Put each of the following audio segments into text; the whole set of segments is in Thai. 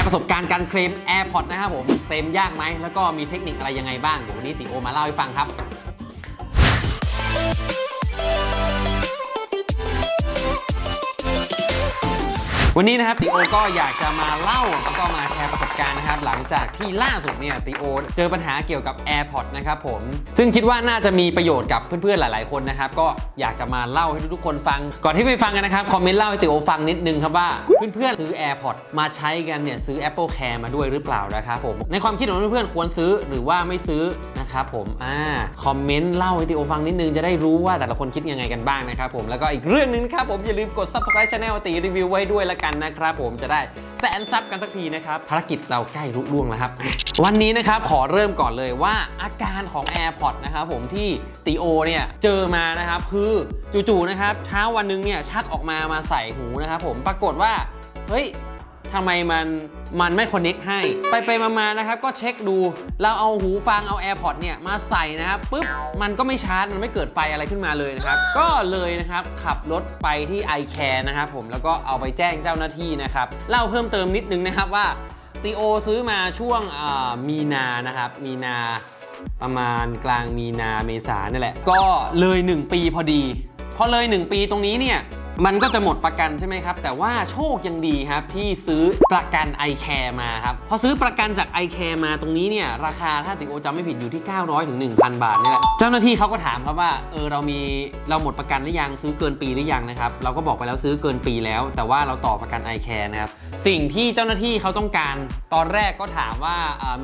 ร์ประสบการณ์การเคลม AirPods นะครับผม เคลมยากไหม แล้วก็มีเทคนิคอะไรยังไงบ้าง เดี๋ยววันนี้ติโอมาเล่าให้ฟังครับ วันนี้นะครับติโอก็อยากจะมาเล่าแล้วก็มาแชร์ประสบการณ์นะครับ หลังจากที่ล่าสุดเนี่ยติโอเจอปัญหาเกี่ยวกับ AirPods นะครับผม ซึ่งคิดว่าน่าจะมีประโยชน์กับเพื่อนๆหลาย ๆคนนะครับ ก็อยากจะมาเล่าให้ทุกๆคนฟัง ก่อนที่ไปฟังกันนะครับคอมเมนต์เล่าให้ติโอฟังนิดนึงครับว่าเพื่อนๆซื้อ AirPods มาใช้กันเนี่ยซื้อ Apple Care มาด้วยหรือเปล่านะครับผมในความคิดของเพื่อนๆควรซื้อหรือว่าไม่ซื้อ นะครับผมอ่าคอมเมนต์เล่าให้ติโอฟังนิดนึงจะได้รู้ว่าแต่ละคนคิดยังไงกันบ้างนะครับผมแล้วก็อีกเรื่องนึงครับผมอย่าลืมกด subscribe channel ติรีวิวไว้ด้วยละกันนะครับผมจะได้แสนซับกันสักทีนะครับภารกิจเราใกล้รุล่วงแล้วครับ วันนี้นะครับขอเริ่มก่อนเลยว่าอาการของ AirPods นะครับผมที่ติโอเนี่ยเจอมานะครับคือจู่ๆนะครับเช้าวันหนึงเนี่ยชักออกมามาใส่หูนะครับผมปรากฏว่าเฮ้ย ทำไมมันมันไม่คอนเน็กให้ ไปไปมามานะครับ ก็เช็คดู เราเอาหูฟังเอา AirPods เนี่ยมาใส่นะครับปุ๊บมันก็ไม่ชาร์จ มันไม่เกิดไฟอะไรขึ้นมาเลยนะครับ ก็เลยนะครับขับรถไปที่ iCare นะครับผมแล้วก็เอาไปแจ้งเจ้าหน้าที่นะครับเล่าเพิ่มเติมนิดนึงนะครับว่าตีโอซื้อมาช่วงมีนานะครับ มีนาประมาณกลางมีนาเมษาเนี่ยแหละ ก็เลย 1 ปีพอดี พอเลย 1 ปีตรงนี้เนี่ย มันก็จะหมดประกันใช่ไหมครับ แต่ว่าโชคยังดีครับที่ซื้อประกัน i c a r e มาครับพอซื้อประกันจาก i c a r e มาตรงนี้เนี่ยราคาถ้าติโอจำไม่ผิดอยู่ที่ 900ถึง1,000 บาทเนี่ยแหละเจ้าหน้าที่เขาก็ถามครับว่าเออเรามีเราหมดประกันหรือยังซื้อเกินปีหรือยังนะครับเราก็บอกไปแล้วซื้อเกินปีแล้ว แต่ว่าเราต่อประกัน i c a r e นะครับสิ่งที่เจ้าหน้าที่เขาต้องการตอนแรกก็ถามว่า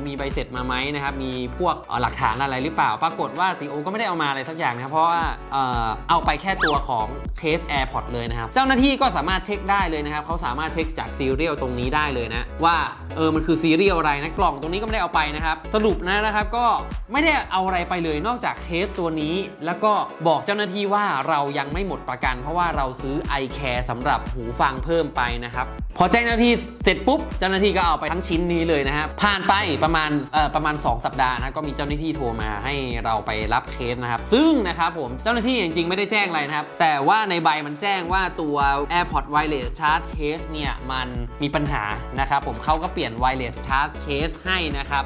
มีใบเสร็จมาไหมนะครับมีพวกหลักฐานอะไรหรือเปล่า ปรากฏว่าติโอก็ไม่ได้เอามาอะไรสักอย่างนะเพราะว่าเออเอาไปแค่ตัวของเคส AirPods เลยนะครับ เจ้าหน้าที่ก็สามารถเช็คได้เลยนะครับเขาสามารถเช็คจากซีเรียลตรงนี้ได้เลยนะว่า เออมันคือซีรียลอะไรนะกล่องตรงนี้ก็ไม่ได้เอาไปนะครับ สรุปนะนะครับก็ไม่ได้เอาอะไรไปเลยนอกจากเคสตัวนี้ แล้วก็บอกเจ้าหน้าที่ว่าเรายังไม่หมดประกัน เพราะว่าเราซื้อ i care สำหรับหูฟังเพิ่มไปนะครับพอแจ้งเจ้าหน้าที่เสร็จปุ๊บเจ้าหน้าที่ก็เอาไปทั้งชิ้นนี้เลยนะฮะผ่านไปประมาณเอ่อประมาณ 2 สัปดาห์นะก็มีเจ้าหน้าที่โทรมาให้เราไปรับเคสนะครับซึ่งนะครับผมเจ้าหน้าที่จริงๆ ไม่ได้แจ้งอะไรนะครับ แต่ว่าในใบมันแจ้งว่าตัว AirPods Wireless Charge Case เนี่ยมันมีปัญหานะครับผมเขาก็เปลี่ยน Wireless Charge Case ให้นะครับ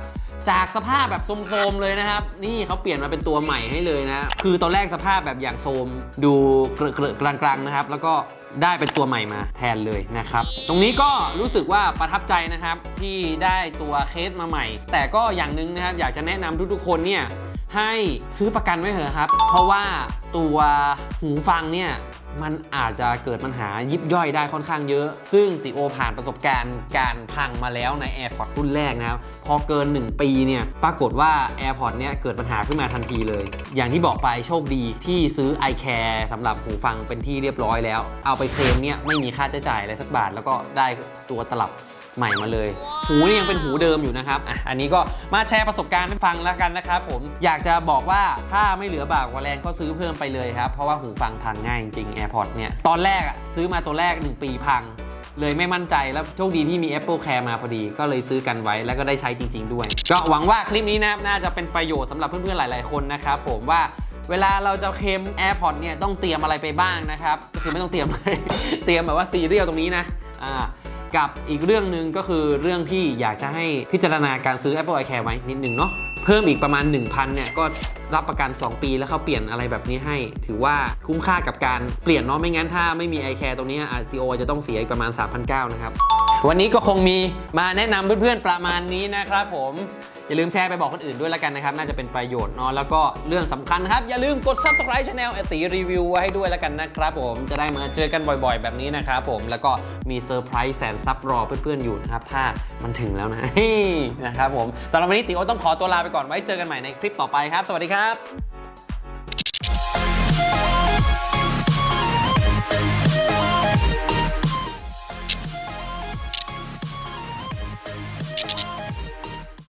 จากสภาพแบบโทรมๆเลยนะครับ นี่เขาเปลี่ยนมาเป็นตัวใหม่ให้เลยนะ คือตอนแรกสภาพแบบอย่างโทมดูเกลอะกลางๆนะครับ แล้วก็ได้เป็นตัวใหม่มาแทนเลยนะครับ ตรงนี้ก็รู้สึกว่าประทับใจนะครับที่ได้ตัวเคสมาใหม่ แต่ก็อย่างหนึ่งนะครับอยากจะแนะนำทุกๆคนเนี่ยให้ซื้อประกันไว้เถอะครับ เพราะว่าตัวหูฟังเนี่ย มันอาจจะเกิดปัญหายิบย่อยได้ค่อนข้างเยอะ ซึ่งติโอผ่านประสบการณ์การพังมาแล้วใน AirPods รุ่นแรกนะครับ พอเกิน 1 ปีเนี่ย ปรากฏว่า AirPods เนี่ยเกิดปัญหาขึ้นมาทันทีเลย อย่างที่บอกไปโชคดีที่ซื้อ iCare สำหรับหูฟังเป็นที่เรียบร้อยแล้ว เอาไปเคลมเนี่ยไม่มีค่าใช้จ่ายอะไรสักบาท แล้วก็ได้ตัวตลับ ใหม่มาเลย หูนี่ยังเป็นหูเดิมอยู่นะครับอะอันนี้ก็มาแชร์ประสบการณ์ให้ฟังแล้วกันนะครับผมอยากจะบอกว่าถ้าไม่เหลือบากกว่าแรงก็ซื้อเพิ่มไปเลยครับ เพราะว่าหูฟังพังง่ายจริง AirPods เนี่ยตอนแรกอะซื้อมาตัวแรก 1 ปีพังเลยไม่มั่นใจแล้วโชคดีที่มี Apple Care มาพอดี ก็เลยซื้อกันไว้แล้วก็ได้ใช้จริง ๆ ด้วย ก็หวังว่าคลิปนี้นะน่าจะเป็นประโยชน์สำหรับเพื่อนๆหลาย ๆ คนนะครับผมว่าเวลาเราจะเคลม AirPods เนี่ยต้องเตรียมอะไรไปบ้างนะครับก็คือไม่ต้องเตรียมเลย เตรียมแบบว่าซีเรียลตรงนี้นะอ่า กับอีกเรื่องหนึ่งก็คือเรื่องที่อยากจะให้พิจารณาการซื้อ Apple iCare ไว้นิดนึงเนาะเพิ่มอีกประมาณ 1,000เนี่ยก็รับประกัน 2 ปีแล้วเขาเปลี่ยนอะไรแบบนี้ให้ ถือว่าคุ้มค่ากับการเปลี่ยนเนาะไม่งั้นถ้าไม่มี iCare ตรงนี้ RTO จะต้องเสียอีกประมาณ 3,900นะครับวันนี้ก็คงมีมาแนะนำเพื่อนๆประมาณนี้นะครับผม อย่าลืมแชร์ไปบอกคนอื่นด้วยแล้วกันนะครับ น่าจะเป็นประโยชน์เนาะแล้วก็เรื่องสำคัญนะครับ อย่าลืมกด subscribe channel อติรีวิวไว้ให้ด้วยแล้วกันนะครับผมจะได้มาเจอกันบ่อยๆ แบบนี้นะครับผมแล้วก็มีเซอร์ไพรส์แสนซับรอเพื่อนๆอยู่นะครับถ้ามันถึงแล้วนะนะครับผมสำหรับวันนี้ติโอต้องขอตัวลาไปก่อนไว้เจอกันใหม่ในคลิปต่อไปครับ สวัสดีครับ